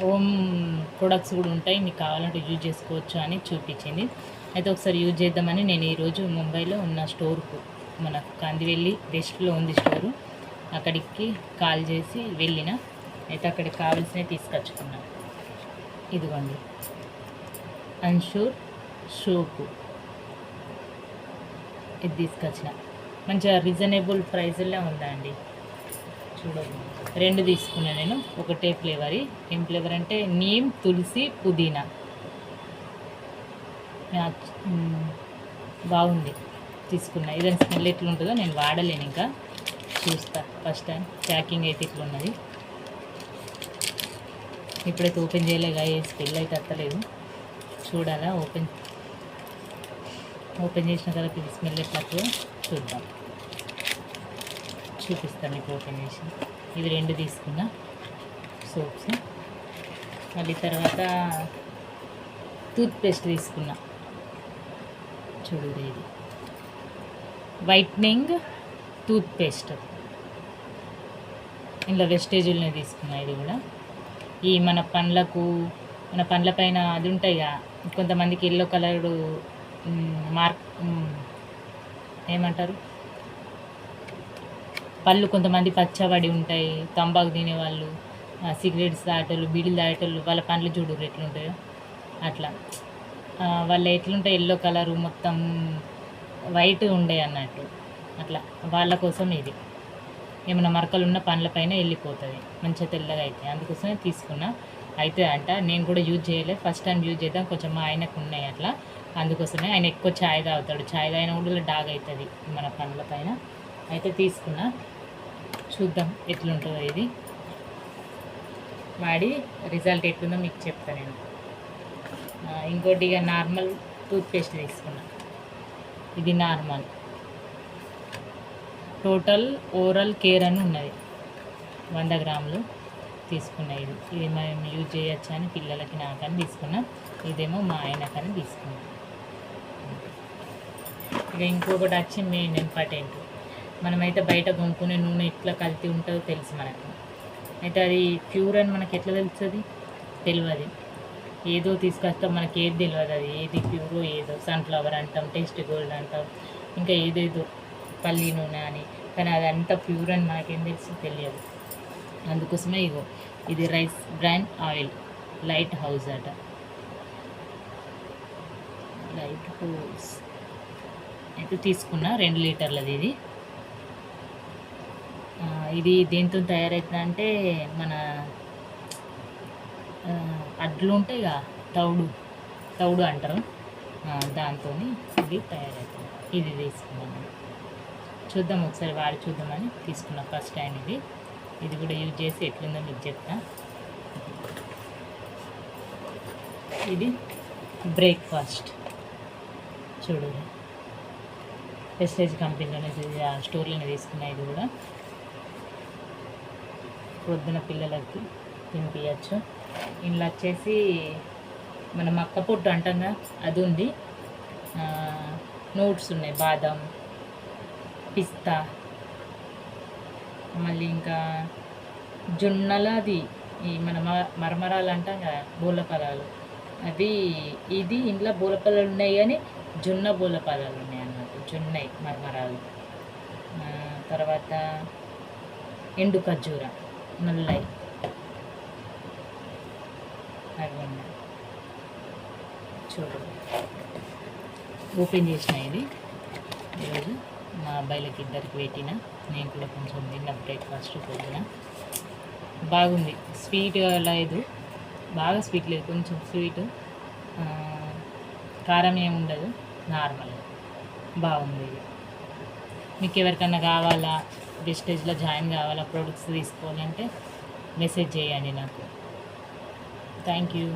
Home products కూడా ఉంటాయి. మీకు కావాలంటే యూజ్ చేసుకోవచ్చు అని చూపించింది. అయితే ఒకసారి యూజ్ చేద్దామని నేను ఈరోజు ముంబైలో ఉన్న స్టోర్కు మన కందివెల్లి వెస్ట్లో ఉంది స్టోరు. అక్కడికి కాల్ చేసి వెళ్ళిన. అయితే అక్కడికి కావాల్సినవి తీసుకొచ్చుకున్నా ఇదిగోండి. అన్షూర్ సోపు ఇది తీసుకొచ్చిన. మంచిగా రీజనబుల్ ప్రైస్లో ఉందండి అండి? రెండు తీసుకున్నా నేను. ఒకటే ఫ్లేవర్ ఏం ఫ్లేవర్ అంటే నీమ్ తులసి పుదీనా. బాగుంది. తీసుకున్నా. ఇదని స్మెల్ ఎట్లుంటుందో నేను వాడలేను ఇంకా. చూస్తా. ఫస్ట్ టైం ప్యాకింగ్ అయితే ఇట్లున్నది. ఇప్పుడైతే ఓపెన్ చేయలేగా ఏ స్మెల్ అయితే అత్తలేదు. చూడాలా? ఓపెన్ ఓపెన్ చేసిన తర్వాత ఇది స్మెల్ ఎట్లా చూద్దాం. చూపిస్తాను మీకు ఓపెన్ చేసి. ఇది రెండు తీసుకున్నా. సోప్స్. మళ్ళీ తర్వాత టూత్ పేస్ట్ తీసుకున్నా. చూడు ఇది. వైట్నింగ్ టూత్ పేస్ట్ ఇందులో వెస్టేజులనే తీసుకున్నా ఇది కూడా. ఈ మన పండ్లకు మన పండ్ల పైన అది ఉంటాయిగా కొంతమందికి ఎల్లో కలర్డు మార్క్ ఏమంటారు? పళ్ళు కొంతమంది పచ్చబడి ఉంటాయి తంబాకు తినేవాళ్ళు సిగరెట్స్ తాగేటోళ్ళు బీడీలు తాగేటోళ్ళు వాళ్ళ పండ్లు చూడరు ఎట్లుంటాయో. అట్లా. వాళ్ళు ఎట్లుంటాయి ఎల్లో కలరు మొత్తం వైట్ ఉండే అన్నట్టు. అట్లా. వాళ్ళ కోసం ఇది. ఏమైనా మరకలు ఉన్న పండ్లపైన వెళ్ళిపోతుంది. మంచిగా తెల్లగా అయితే. అందుకోసమే తీసుకున్నా. అయితే అంట నేను కూడా యూజ్ చేయలేదు ఫస్ట్ టైం యూజ్ చేద్దాం. కొంచెం మా ఆయనకు ఉన్నాయి అట్లా. అందుకోసమే ఆయన ఎక్కువ ఛాయ్ తాగుతాడు. ఛాయ్ తాగిన కూడా డాగ్ అవుతుంది మన పండ్ల పైన. అయితే తీసుకున్న. చూద్దాం ఎట్లుంటుందో ఇది. వాడి రిజల్ట్ ఎట్లుందో మీకు చెప్తాను నేను. ఇంకోటి ఇక నార్మల్ టూత్పేస్ట్ తీసుకున్నా. ఇది నార్మల్. టోటల్ ఓరల్ కేర్ అని ఉన్నది. వంద గ్రాములు తీసుకున్నా ఇది. ఇది మేము యూజ్ చేయొచ్చు అని పిల్లలకి నాకని తీసుకున్నా. ఇదేమో మా ఆయనకని తీసుకున్నా. ఇక ఇంకొకటి వచ్చి మెయిన్ ఇంపార్టెంట్. మనమైతే బయట కొనుక్కునే నూనె ఎట్లా కల్తీ ఉంటుందో తెలుసు మనకు. అయితే అది ప్యూర్ అని మనకి ఎట్లా తెలుస్తుంది? తెలియదు ఏదో తీసుకొస్తాం మనకి ఏది తెలియదు అది. ఏది ప్యూరో ఏదో. సన్ఫ్లవర్ అంటాం టేస్ట్ గోల్డ్ అంటాం. ఇంకా ఏదేదో. పల్లి నూనె అని. కానీ అది అంత ప్యూర్ అని మనకేం తెలుసు? తెలియదు. అందుకోసమే ఇగో ఇది rice brand oil. Light house అట. Light house. అయితే తీసుకున్న రెండు లీటర్లది ఇది. ఇది దేంతో తయారవుతుందంటే మన అడ్లు ఉంటాయి కదా తౌడు తౌడు అంటారు. దాంతో ఇది తయారవుతుంది ఇది తీసుకున్నాను చూద్దాం ఒకసారి వాడి చూద్దామని తీసుకున్నా ఫస్ట్ టైం ఇది. ఇది కూడా యూజ్ చేసి ఎట్లుందో మీకు చెప్తా. ఇది బ్రేక్ఫాస్ట్. చూడు. వెస్టేజ్ కంపెనీలోనే ఇది ఆ స్టోర్లోనే తీసుకున్నా ఇది కూడా. పొద్దున పిల్లలకి తినిపించచ్చు ఇందులో వచ్చేసి మన మక్క పొట్టు అంటాంగా అది ఉంది. నోట్స్ ఉన్నాయి బాదం పిస్తా మళ్ళీ ఇంకా జొన్నలది ఈ మన మ- మరమరాలు అంటాం కదా బోలపలాలు. అవి ఇది ఇంట్లో బోలపలాలు ఉన్నాయి కానీ జొన్న బోలపలాలు ఉన్నాయి అన్నమాట జొన్నయి మరమరాలు. తర్వాత ఎండు ఖర్జూర. నల్లయి అవి ఉన్నాయి చూడు. ఓపెన్ చేసిన ఇది. ఈరోజు మా అబ్బాయిలకి ఇద్దరికి పెట్టిన. నేను కూడా కొంచెం తిన్న బ్రేక్ఫాస్ట్ పొద్దున. బాగుంది. స్వీట్ లేదు. బాగా స్వీట్ లేదు. కొంచెం స్వీట్ కారం ఏమి ఉండదు. నార్మల్. బాగుంది ఇది. మీకు ఎవరికన్నా కావాలా? డిస్టేజ్లో జాయిన్ కావాలా ప్రొడక్ట్స్ తీసుకోవాలంటే మెసేజ్ చేయండి నాకు. Thank you.